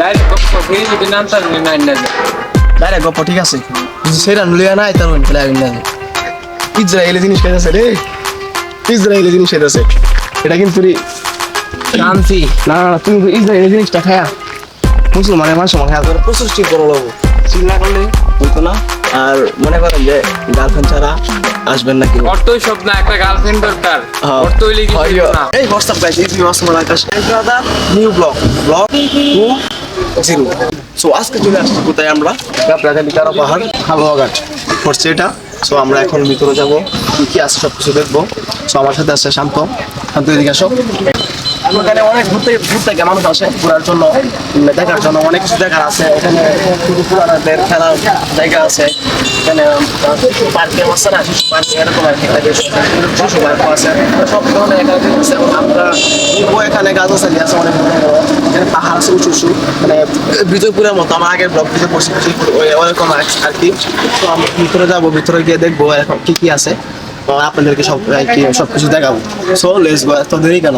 Direct গপ্প ফিরে যদি নামতাম না না ডাইরেক্ট গপ্প ঠিক আছে। যদি সেটা লইয়া নাই তার তাহলে আগুন না ইসরায়েলি জিনিস খাইতেছে রে। ইসরায়েলি জিনিস খাইতেছে। এটা কিন্তু শান্তি। না না তুমি ইসরায়েলি জিনিসটা খায়া। মুসলমানের মানুষ আমার খায়া করে প্রচুর ঠিক করো লাগবো না করলে হইতো না। আর মনে করেন যে গার্লফ্রেন্ড ছাড়া আসবেন নাকি? অর্থই সব না একটা গার্লফ্রেন্ড দরকার। হ্যাঁ। অর্থ হইলে কি এই হোয়াটসঅ্যাপ গাইস এই Asman Akash new vlog vlog two zero. So আজকে চলে আসছি কোথায় আমরা? গাবরাগালি পাহাড় হালুয়াঘাট পড়ছে এটা। সো আমরা এখন ভিতরে যাব কি কি আছে সব কিছু দেখব। সো আমার সাথে আছে শান্ত। শান্ত এদিকে আসো। এখানে অনেক ঘুরতে ঘুরতে গিয়ে মানুষ আসে ঘোরার জন্য দেখার জন্য। অনেক কিছু দেখার আছে। এখানে পুরানাদের খেলার জায়গা আছে। এখানে পার্কে না শিশু পার্কে এরকম আর কি থাকে শিশু পার্ক আছে। সব ধরনের এখানে আমরা এখানে। গাছ আছে আছে অনেক এখানে উঁচু উঁচু। মানে বিজয়পুরের মতো। আমার আগের ব্লগ থেকে ওরকম আর কি তো আমি ভিতরে যাব, ভিতরে গিয়ে দেখব এরকম কি কি আছে। আপনাদেরকে সব আর কি সব কিছু দেখাবো। সো লেস গো এত দেরি কেন?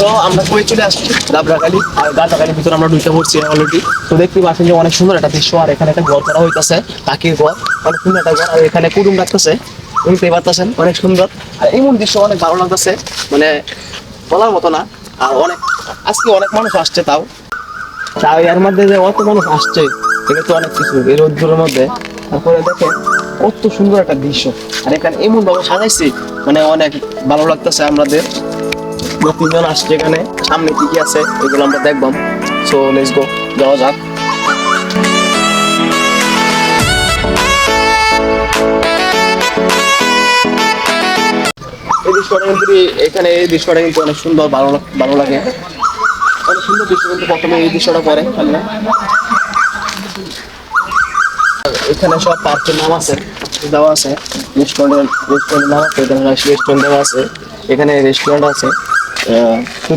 তো আমরা চলে আসছি আর ভিতরে আমরা ঢুকে পড়ছি অলরেডি তো দেখতে পাচ্ছেন যে অনেক সুন্দর একটা দৃশ্য আর এখানে একটা ঘর হইতাছে সুন্দর এখানে পারতেছেন, অনেক সুন্দর। আর এমন দৃশ্য অনেক ভালো লাগতেছে মানে বলার মতো না। আর অনেক, আজকে অনেক মানুষ আসছে তাও। তাও এর মধ্যে যে অত মানুষ আসছে অনেক কিছু, এই রোদ্দুরের মধ্যে। তারপরে দেখে কত সুন্দর একটা দৃশ্য। আর এখানে এমন ভাবে সাজাইছে মানে অনেক ভালো লাগতেছে আমাদের। তিনজন আসছে এখানে। সামনে কি কি আছে, এগুলো আমরা দেখব। সো লেটস গো যাওয়া যাক। এই দৃশ্যটা এখানে, এই দৃশ্যটা কিন্তু অনেক সুন্দর, ভালো ভালো লাগে। অনেক সুন্দর দৃশ্য কিন্তু প্রথমে এই দৃশ্যটা সামনে এখানে সব পার্কের নাম আছে, দেওয়া আছে। রেস্টুরেন্ট রেস্টুরেন্টের নাম আছে, এখানে রেস্টুরেন্ট দেওয়া আছে। এখানে রেস্টুরেন্ট আছে।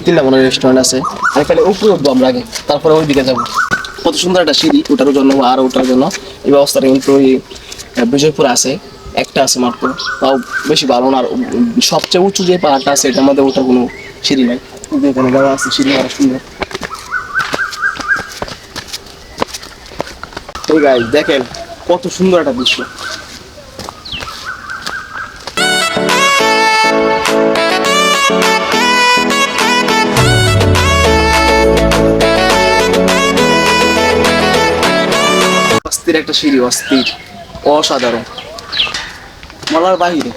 তিনটা মনে রেস্টুরেন্ট আছে। আর এখানে উপরে উঠবো আমরা আগে, তারপরে ওই দিকে যাব। কত সুন্দর একটা সিঁড়ি ওঠার জন্য আর ওঠার জন্য। এই ব্যবস্থাটা কিন্তু ওই বিজয়পুর আছে, একটা আছে মাত্র। তাও বেশি ভালো না, আর সবচেয়ে উঁচু যে পাহাড়টা আছে এটা মধ্যে ওঠার কোনো সিঁড়ি নাই। এখানে দেওয়া আছে, সিঁড়ি অনেক সুন্দর। দেখেন, কত সুন্দর একটা দৃশ্য। অস্থির একটা সিঁড়ি, অস্থির, অসাধারণ। বলার বাহিরে।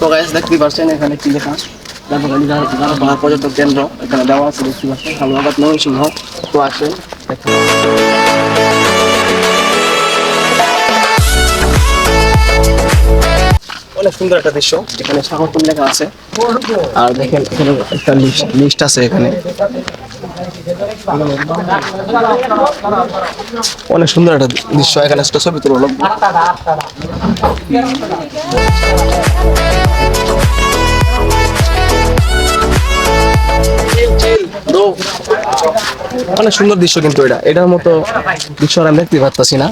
তো গাইজ দেখতে পাচ্ছেন এখানে কি লেখা যাদবকালী যারা যারা পর্যটক কেন্দ্র, এখানে দেওয়া আছে দেখতে পাচ্ছেন। হালুয়াবাদ ময়মনসিংহ তো আসেন অনেক সুন্দর একটা দৃশ্য, এখানে স্বাগতম লেখা আছে। আর দেখেন, এখানে একটা লিস্ট আছে এখানে। অনেক সুন্দর একটা দৃশ্য, এখানে একটা ছবি তুলো অনেক সুন্দর দৃশ্য কিন্তু এটা। এটার মতো দৃশ্য আমি দেখতে পারতাছি না।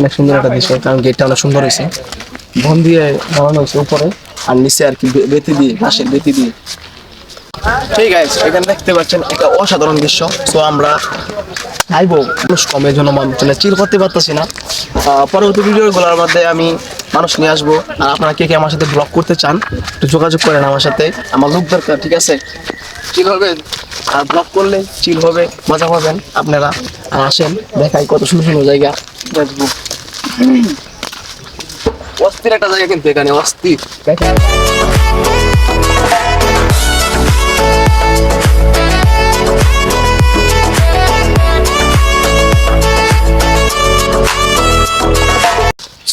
অনেক সুন্দর একটা দৃশ্য, কারণ গেটটা অনেক সুন্দর হয়েছে। বন দিয়ে বানানো হয়েছে উপরে, আর নিচে আর কি বেতি দিয়ে, ঘাসের বেতি দিয়ে। ঠিক আছে এখানে দেখতে পাচ্ছেন একটা অসাধারণ দৃশ্য। তো আমরা চাইব মানুষ কমের জন্য মানুষ চিল করতে পারতেছি না। পরবর্তী ভিডিওগুলোর মধ্যে আমি মানুষ নিয়ে আসব। আর আপনারা কে কে আমার সাথে ব্লগ করতে চান, একটু যোগাযোগ করেন আমার সাথে। আমার লোক দরকার, ঠিক আছে? চিল হবে আর ব্লগ করলে চিল হবে, মজা পাবেন আপনারা। আর আসেন, দেখাই কত সুন্দর সুন্দর জায়গা। দেখব অস্থির একটা জায়গা কিন্তু এখানে, অস্থির।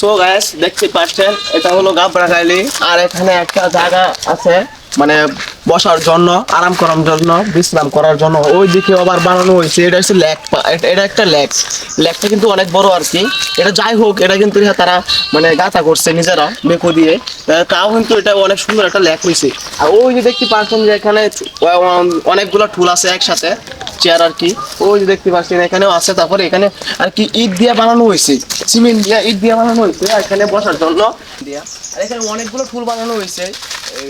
সো গাইস দেখতে পাচ্ছেন এটা হলো গাবরাখালি আর এখানে একটা জায়গা আছে মানে বসার জন্য, আরাম করার জন্য, বিশ্রাম করার জন্য, ওই দিকে আবার বানানো হয়েছে। এটা হচ্ছে ল্যাক এটা একটা ল্যাক ল্যাকটা কিন্তু অনেক বড় আর কি। এটা যাই হোক, এটা কিন্তু তারা মানে গাঁথা করছে নিজেরা, বেকো দিয়ে। তাও কিন্তু এটা অনেক সুন্দর একটা ল্যাক হয়েছে আর ওই যে দেখতে পাচ্ছেন যে এখানে অনেকগুলো টুল আছে একসাথে, চেয়ার আর কি। ওই যে দেখতে পাচ্ছেন এখানেও আছে। তারপরে এখানে আর কি ইট দিয়ে বানানো হয়েছে সিমেন্ট দিয়ে ইট দিয়ে বানানো হয়েছে এখানে বসার জন্য। দিয়া আর এখানে অনেকগুলো টুল বানানো হয়েছে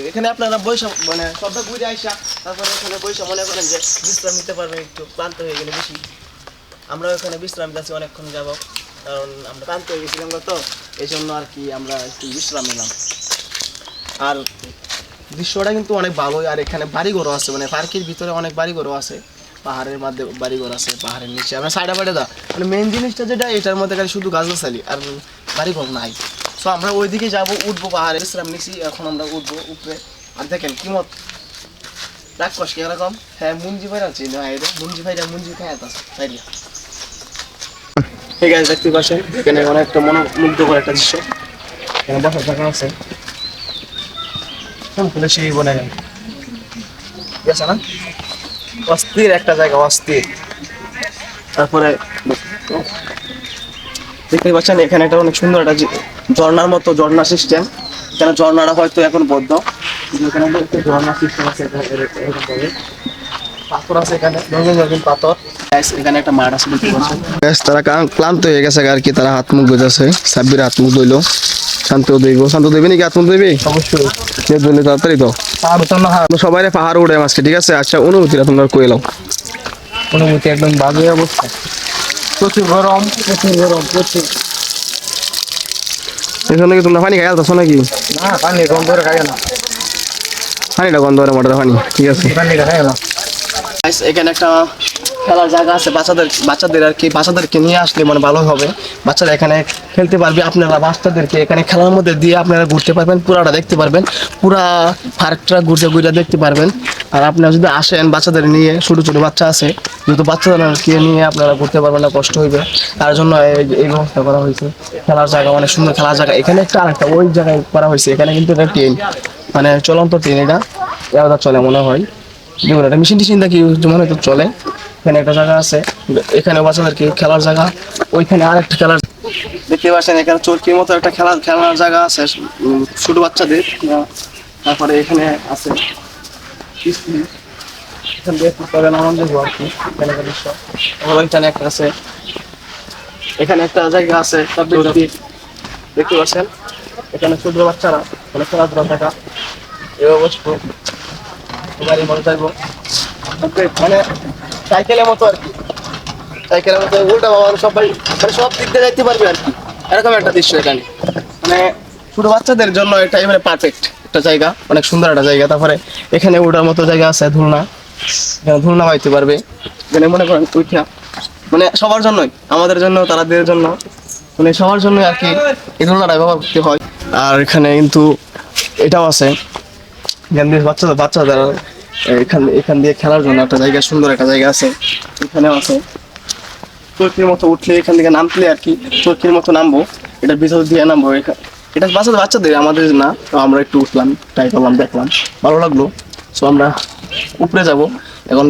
এখানে আপনারা বৈশাখ মানে ঘুরে আইসা, তারপরে বৈশা মনে করেন যে বিশ্রাম নিতে একটু ক্লান্ত হয়ে গেলে বেশি। আমরা এখানে বিশ্রাম অনেকক্ষণ যাব, কারণ আমরা ক্লান্ত হয়ে গেছিলাম তো এই জন্য আর কি আমরা একটু বিশ্রাম নিলাম। আর দৃশ্যটা কিন্তু অনেক আর এখানে বাড়িঘরও আছে মানে পার্কের ভিতরে অনেক বাড়িঘরও আছে, পাহাড়ের মধ্যে বাড়িঘর আছে, পাহাড়ের নিচে। আমরা সাইডে বাইডে দা মানে মেন জিনিসটা যেটা, এটার মধ্যে খালি শুধু গাছগাছালি, আর বাড়িঘর নাই। সো আমরা ওইদিকে যাব, উঠবো পাহাড়ে, বিশ্রাম নিছি, এখন আমরা উঠবো উপরে। আর দেখেন কি মত রাক্ষস কি, এরকম? হ্যাঁ মুঞ্জি ভাইরা আছে, না এটা মুঞ্জি ভাইরা মুঞ্জি খাই আছে সাইডিয়া ঠিক আছে দেখতে পাচ্ছেন? এখানে অনেকটা মনোমুগ্ধকর একটা দৃশ্য। এখানে বসার জায়গা আছে। ফুলে সেই বনে। গেল গেছে না? অস্থির একটা জায়গা, অস্থির। তারপরে, দেখতে পাচ্ছেন, এখানে একটা অনেক সুন্দর একটা ঝর্ণার মতো ঝর্ণা সিস্টেম এখানে ঝর্ণাটা হয়তো এখন বদ্ধ। এখানে একটা ঝর্ণা সিস্টেম আছে এরকম- এরকম ভাবে। পাথর আছে এখানে রঙিন রঙিন পাথর। এখানে একটা মাঠ আছে দেখতে পাচ্ছেন? ব্যাস তারা ক্লান্ত হয়ে গেছে আর কি তারা হাত মুখ গোজাছে সাব্বির হাত মুখ ধইলো। শান্ত দইব। শান্ত দইবে নাকি হাত মুখ দইবে? অবশ্যই। যে ধরলে তাড়াতাড়ি আমরা সবাই পাহাড় উঠে আজকে ঠিক আছে? আচ্ছা অনুভূতিটা তোমরা কয়ে লাও অনুভূতি একদম বাজে অবস্থা। প্রচুর গরম প্রচুর গরম প্রচুর। এখানে কি তোমরা পানি খাই আলতাছো নাকি? না পানি কম করে খাই না। পানিটা গন্ধ করে মোটর পানি ঠিক আছে। এখানে একটা খেলার জায়গা আছে বাচ্চাদের বাচ্চাদের আর কি বাচ্চাদেরকে নিয়ে আসলে মানে ভালো হবে। বাচ্চারা এখানে খেলতে পারবে আপনারা বাচ্চাদেরকে এখানে খেলার মধ্যে দিয়ে আপনারা ঘুরতে পারবেন পুরাটা দেখতে পারবেন পুরা পার্কটা ঘুরতে ঘুরে দেখতে পারবেন। আর আপনারা যদি আসেন বাচ্চাদের নিয়ে ছোটো ছোটো বাচ্চা আছে যেহেতু বাচ্চাদেরকে নিয়ে আপনারা ঘুরতে পারবেন না কষ্ট হইবে। তার জন্য এই- এই ব্যবস্থা করা হয়েছে। খেলার জায়গা অনেক সুন্দর খেলার জায়গা। এখানে একটা আরেকটা ওই জায়গায় করা হয়েছে এখানে কিন্তু একটা ট্রেন মানে চলন্ত ট্রেন এটা। এটা চলে মনে হয়। যেগুলো একটা মেশিন টিশিন দেখি যেমন হয়তো চলে। এখানে একটা জায়গা আছে। এখানে বাচ্চাদেরকে খেলার জায়গা। ওইখানে আর একটা খেলার দেখতে পাচ্ছেন এখানে চরকির মতো একটা খেলার খেলার জায়গা আছে ছোট বাচ্চাদের। তারপরে এখানে আছে আর কি। এখানে ওইখানে একটা আছে। এখানে একটা জায়গা আছে দেখতে পাচ্ছেন? এখানে ছোট বাচ্চারা মানে খেলাধুলা থাকা এভাবে বসবো। গাড়ি মনে যাইবো মানে সাইকেলের মতো আর কি। সাইকেলের মতো উল্টা বাবা সবাই মানে সব দিক দিয়ে যাইতে পারবে আর কি। এরকম একটা দৃশ্য এখানে। মানে ছোট বাচ্চাদের জন্য এটা মানে পারফেক্ট একটা জায়গা। অনেক সুন্দর একটা জায়গা। তারপরে এখানে ওঠার মতো জায়গা আছে, ধুলনা। ধুলনা পাইতে পারবে। এখানে মনে করেন উঠা মানে সবার জন্যই। আমাদের জন্য তাদের জন্য। মানে সবার জন্য আর কি এই ধুলনাটা ব্যবহার করতে হয়। আর এখানে কিন্তু এটাও আছে। এখান দিয়ে বাচ্চাদের বাচ্চাদের এখান এখান দিয়ে খেলার জন্য একটা জায়গা, সুন্দর একটা জায়গা আছে। এখানেও আছে। চরকির মতো উঠলে এখান থেকে নামলে আর কি চরকির মতো নামবো। এটা ভিতর দিয়ে নামবো এটা বাচ্চাদের বাচ্চাদের, আমাদের না। তো আমরা একটু উঠলাম ট্রাই করলাম, দেখলাম। ভালো লাগল। সো আমরা উপরে যাব। এখন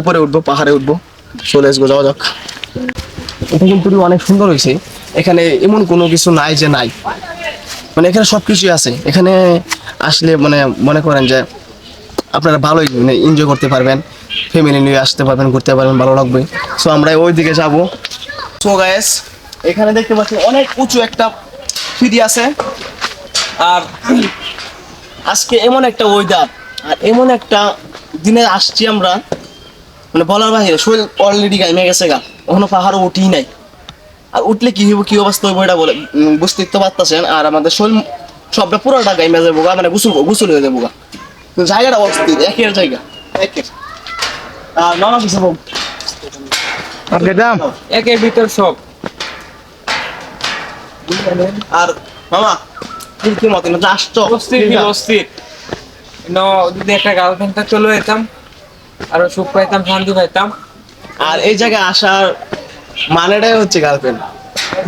উপরে উঠবো, পাহাড়ে উঠবো। চলে আসব, যাওয়া যাক। এটা কিন্তু অনেক সুন্দর হয়েছে। এখানে এমন কোনো কিছু নাই যে নাই। মানে এখানে সব কিছুই আছে। এখানে আসলে মানে মনে করেন যে আপনারা ভালোই মানে এনজয় করতে পারবেন ফ্যামিলি নিয়ে আসতে পারবেন, ঘুরতে পারবেন, ভালো লাগবে। সো আমরা ওই দিকে যাব। সো গায়েস এখানে দেখতে পাচ্ছি অনেক উঁচু একটা সিঁড়ি আছে। আর আজকে এমন একটা ওয়েদার আর এমন একটা দিনে আসছি আমরা। মানে বলার বাহিরে, শরীর অলরেডি গাইমে গেছে গা। এখনও পাহাড়ও উঠি নাই। আর উঠলে কি হইব কি অবস্থা হইব এটা বলে বুঝতে তো পারতেছেন। আর আমাদের শরীর সবটা পুরোটা গাইমে যাব গা মানে গুসল গুসল হয়ে যাব গা। জায়গাটা অস্থির একের জায়গা একের। আর মামা কিছু বল। আর গেদাম একের ভিতর সব। আর মামা কি কি মত না আসছো অস্থির অস্থির? ন যদি একটা গার্লফ্রেন্ড চলে যেতাম আরও সুখ পাইতাম শান্তি পাইতাম। আর এই জায়গায় আসার মানেটাই হচ্ছে গার্লফ্রেন্ড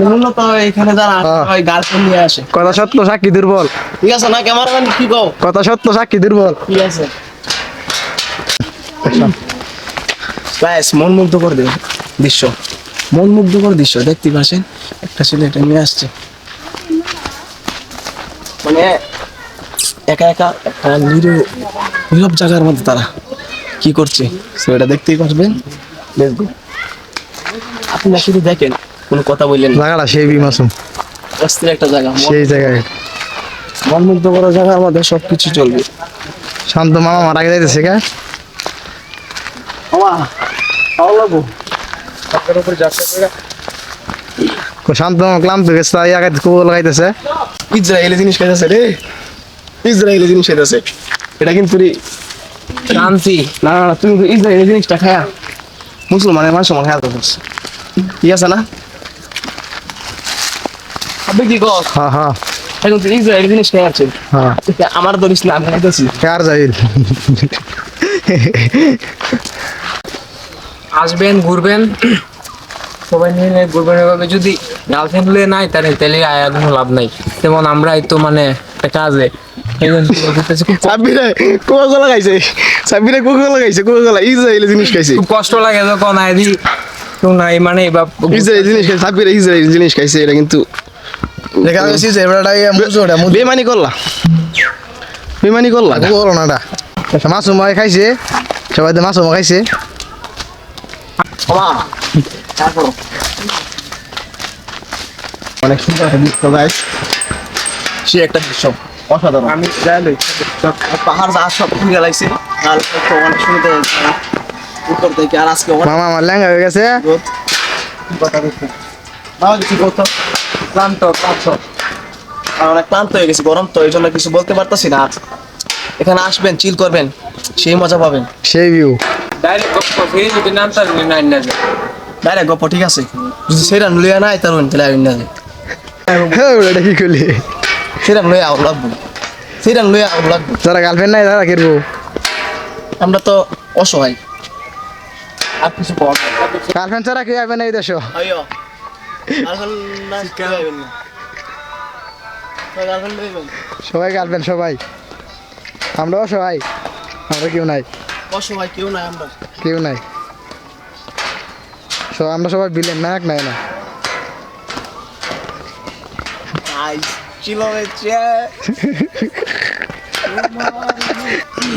মূলত এখানে যারা আসে গার্লফ্রেন্ড নিয়ে আসে। কথা সত্য সাক্ষী দুর্বল। ঠিক আছে না ক্যামেরাম্যান কি কও? কথা সত্য সাক্ষী দুর্বল। ঠিক আছে? ব্যাস মন মুগ্ধ করে দেবে দৃশ্য। মন মুগ্ধ করে দৃশ্য। দেখতে পাচ্ছেন? একটা ছেলে এটা নিয়ে আসছে। মানে একা একা একটা নিরু নীরব জায়গার মধ্যে তারা কি করছে? এটা দেখতেই পারবেন। দেখব আপনি শুধু দেখেন কোনো কথা বললেন না। জায়গাটা সেই বিমাসুম অস্থির একটা জায়গা সেই জায়গায়। মন মুগ্ধ করা জায়গার মধ্যে সবকিছু চলবে। শান্ত মামা মারা যাইতেছে কে? বাবা ভালো লাগবো আপনার উপরে যাত্রা করে শান্ত মামা ক্লান্ত গেছে তাই আগে লাগাইতেছে। ইসরায়েলি জিনিস খাইতেছে রে। ইসরায়েলি জিনিস খাইতেছে। এটা কিন্তু শান্তি। না না তুমি ইসরায়েলি জিনিসটা খায়া মুসলমানের মানুষ খায়া করছিস ঠিক আছে না? আপনি কি কস? হ্যাঁ হ্যাঁ। এখন তুই ইসরায়েলি জিনিস খাই আছে হ্যাঁ। আমার ধরিস না আমি খাইতেছি। কার যাইল আসবেন ঘুরবেন। সবাই ঘুরবেন এভাবে। যদি গার্লফ্রেন্ড হলে নাই তাহলে তাহলে আয়া কোনো লাভ নাই। যেমন আমরাই তো মানে একটা কাজে। খুব কষ্ট লাগে যখন আইদি নাই মানে বা ইসরায়েলি জিনিস খাইছে সাব্বিরে ইসরায়েলি জিনিস খাইছে এটা কিন্তু দেখা গেছি যে এবারটা মুজো ওটা মুজো। বেমানি করলা। বেমানি করলা বলো না এটা। মাসুম ভাই খাইছে সবাই তো মাসুম খাইছে। বাবা তারপর অনেক সুন্দর একটা দৃশ্য গাইস সে একটা দৃশ্য। অসাধারণ। আমি যাই লই পাহাড় যা সব ঘুরে গেলাইছে। আর তো অনেক সুন্দর থেকে আর আজকে মামা আমার ল্যাঙ্গা হয়ে গেছে। কথা বলতে বাবা কিছু বলতো ক্লান্ত ক্লান্ত। আর অনেক ক্লান্ত হয়ে গেছি গরম তো এই জন্য কিছু বলতে পারতাছি না। এখানে আসবেন চিল করবেন সেই মজা পাবেন। সেই ভিউ ডাইরেক্ট গপ্প ফিরে যদি নাম তার নাই না যায় ডাইরেক্ট গপ্প ঠিক আছে। যদি সেটা লইয়া নাই তার তাহলে আইন না যায় হ্যাঁ কি করলি। সেটা লইয়া আউট লাগবো। সেটা লইয়া আউট লাগবো। যারা গার্লফ্রেন্ড নাই তারা আমরা তো অসহায়। আর কিছু বল। গার্লফ্রেন্ড ছাড়া কেউ আসবে না এই দেশ। সবাই গার্লফ্রেন্ড সবাই আমরাও সবাই। আমরা কেউ নাই। অসহায় কেউ নাই আমরা। কেউ নাই। সব আমরা সবাই বিলেন নায়ক নাই না।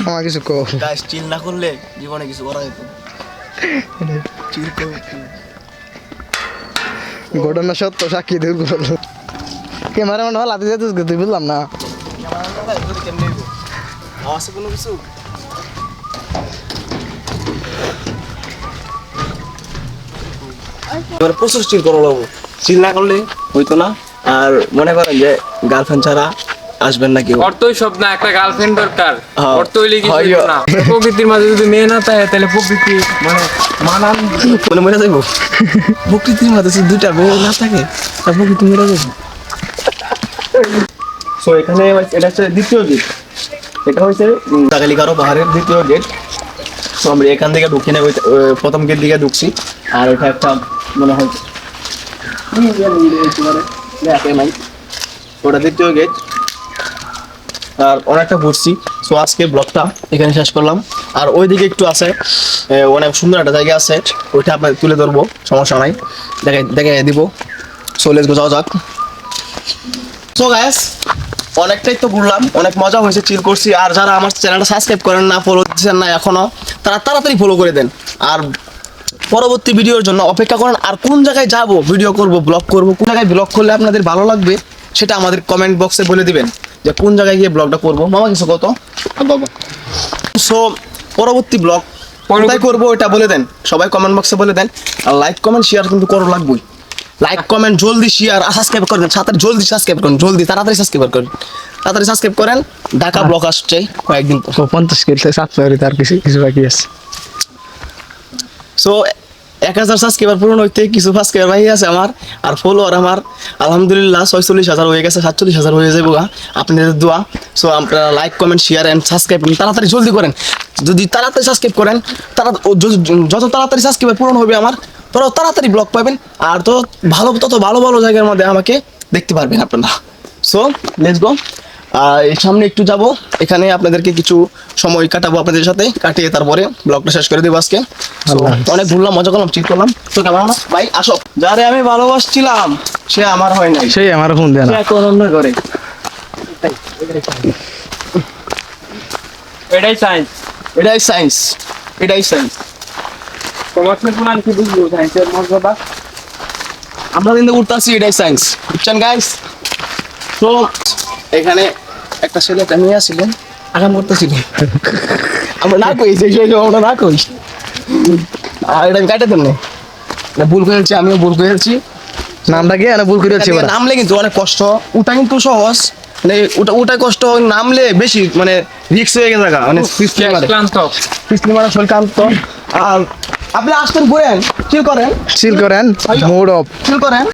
আমার কিছু কো চিল না করলে জীবনে কিছু করা যেত ঘটনা সত্য, সাক্ষী দূর করল ক্যামেরা মানে হাতে যেতে তুই বুঝলাম না। প্রচুর চিল চিল না করলে হইতো না। আর মনে করেন যে গার্লফ্রেন্ড ছাড়া আসবেন না কেউ অর্থই সব না একটা গার্লফ্রেন্ড দরকার হ্যাঁ। অর্থ হইলে কিছু না প্রকৃতির মাঝে যদি মেয়ে না থাকে তাহলে প্রকৃতি মানে মানান মনে মরে যাইব প্রকৃতির মাঝে যদি দুইটা মেয়ে না থাকে তা প্রকৃতি মরে যাবে সো এখানে এটা হচ্ছে দ্বিতীয় গেট এটা হচ্ছে টাকালিকারো পাহাড়ের দ্বিতীয় গেট তো আমরা এখান থেকে ঢুকি না প্রথম গেট দিকে ঢুকছি আর এটা একটা মনে হয় ওটা দ্বিতীয় গেট আর অনেকটা ঘুরছি। সো আজকে ব্লগটা এখানে শেষ করলাম। আর ওইদিকে একটু আছে অনেক সুন্দর একটা জায়গা আছে। ওইটা আপনার তুলে ধরবো, সমস্যা নাই। দেখে দেখে দিব। সো লেটস গো যাওয়া যাক। সো গ্যাস অনেকটাই তো ঘুরলাম, অনেক মজা হয়েছে চিল করছি। আর যারা আমার চ্যানেলটা সাবস্ক্রাইব করেন না ফলো দিচ্ছেন না এখনও তারা তাড়াতাড়ি ফলো করে দেন। আর পরবর্তী ভিডিওর জন্য অপেক্ষা করেন, আর কোন জায়গায় যাব ভিডিও করব ব্লগ করব, কোন জায়গায় ব্লগ করলে আপনাদের ভালো লাগবে, সেটা আমাদের কমেন্ট বক্সে বলে দিবেন। যে কোন জায়গায় গিয়ে ব্লগটা করব? মামা কিছু কত সো পরবর্তী ব্লগ কোথায় করব এটা বলে দেন। সবাই কমেন্ট বক্সে বলে দেন। আর লাইক কমেন্ট শেয়ার কিন্তু করো লাগবেই। লাইক কমেন্ট জলদি শেয়ার আর সাবস্ক্রাইব করবেন সাথে জলদি সাবস্ক্রাইব করুন জলদি তাড়াতাড়ি সাবস্ক্রাইব করেন। তাড়াতাড়ি সাবস্ক্রাইব করেন ঢাকা ব্লগ আসছে কয়েকদিন পঞ্চাশ কেজি সাতশো তার কিছু কিছু বাকি আছে। সো এক হাজার সাবস্ক্রাইবার পূরণ হইতে কিছু সাবস্ক্রাইবার বাকি আছে আমার, আর ফলোয়ার আমার, আলহামদুলিল্লাহ ছয়চল্লিশ হাজার হয়ে গেছে, সাতচল্লিশ হাজার হয়ে যাব। আপনাদের দোয়া সো আপনারা like comment share and subscribe তাড়াতাড়ি, জলদি করেন। যদি তাড়াতাড়ি সাবস্ক্রাইব করেন তারা যত- তাড়াতাড়ি সাবস্ক্রাইবার পূরণ হবে আমার, তত তাড়াতাড়ি ব্লগ পাবেন, আর তো ভালো তত ভালো ভালো জায়গার মধ্যে আমাকে দেখতে পারবেন আপনারা। সো লেটস গো সামনে একটু যাব। এখানে আপনাদেরকে কিছু সময় কাটাবো আপনাদের সাথে। কাটিয়ে তারপরে ব্লগটা শেষ করে দেবো আজকে। অনেক ঘুরলাম মজা করলাম চিট করলাম। তো কেমন ভাই আসো। যারে আমি ভালোবাসছিলাম। সে আমার হয় নাই। সেই আমার ফোন দেয় না। এখন অন্য করে এটাই সায়েন্স এটাই সায়েন্স এটাই সায়েন্স তোমার কোন কি বুঝব? সায়েন্সের মর্যাদা? আমরা কিন্তু উঠতেছি এটাই সায়েন্স বুঝছেন গাইস তো এখানে একটা ছেলে একটা মেয়ে আসছিলেন আগাম করতেছিল আমরা না কই সেই সময় আমরা না কই। আর এটা আমি কাটে দেন না। এটা ভুল করেছি আমিও ভুল করেছি নামটা কি? না ভুল করে হচ্ছে নামলে কিন্তু অনেক কষ্ট। ওটা কিন্তু সহজ। মানে ওটা ওটা কষ্ট নামলে বেশি মানে রিক্স হয়ে গেছে মানে পিছলে মারে ক্লান্ত। পিছলে মারা শরীর কান্ত আর আপনি আসতেন ঘুরেন চিল করেন। চিল করেন মুড অফ চিল করেন।